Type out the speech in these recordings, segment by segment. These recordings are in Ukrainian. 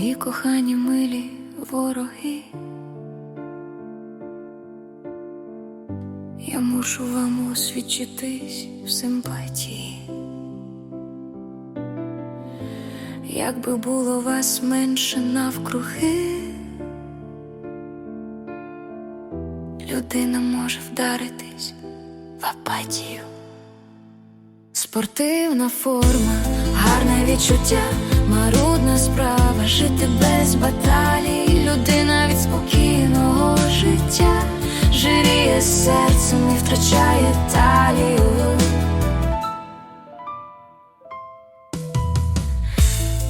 Мої кохані милі вороги, я мушу вам освідчитись в симпатії. Якби було вас менше навкруги, людина може вдаритись в апатію. Спортивна форма, гарне відчуття, марудна справа, жити без баталій, людина від спокійного життя, жиріє серцем і втрачає талію.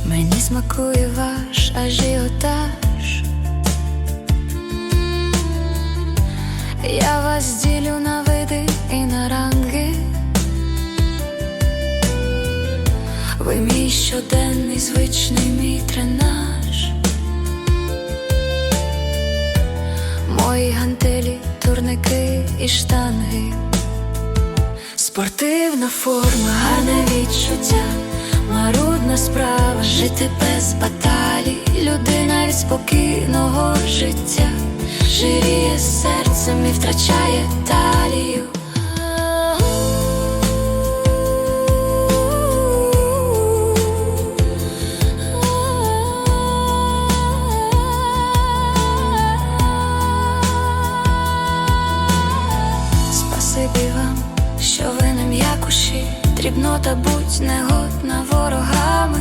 Мені смакує ваш ажіотаж. Мій щоденний звичний мій тренаж. Мої гантелі, турники і штанги. Спортивна форма, гарне відчуття, марудна справа, жити без баталій, людина від спокійного життя, жиріє серцем і втрачає талію. М'якуші, дрібнота будь негодна ворогами.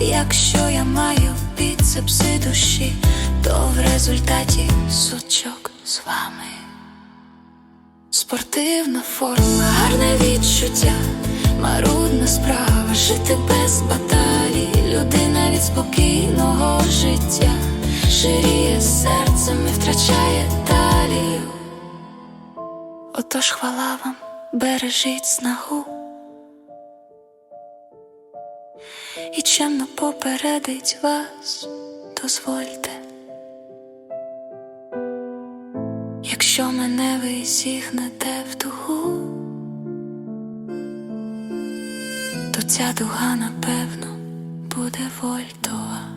Якщо я маю біцепси душі, то в результаті сучок з вами. Спортивна форма, гарне відчуття, марудна справа, жити без баталій, людина від спокійного життя, ширіє серцем і втрачає талію. Отож хвала вам, бережіть снагу і чемно попередить вас, дозвольте. Якщо мене ви зігнете в дугу, то ця дуга, напевно, буде вольтова.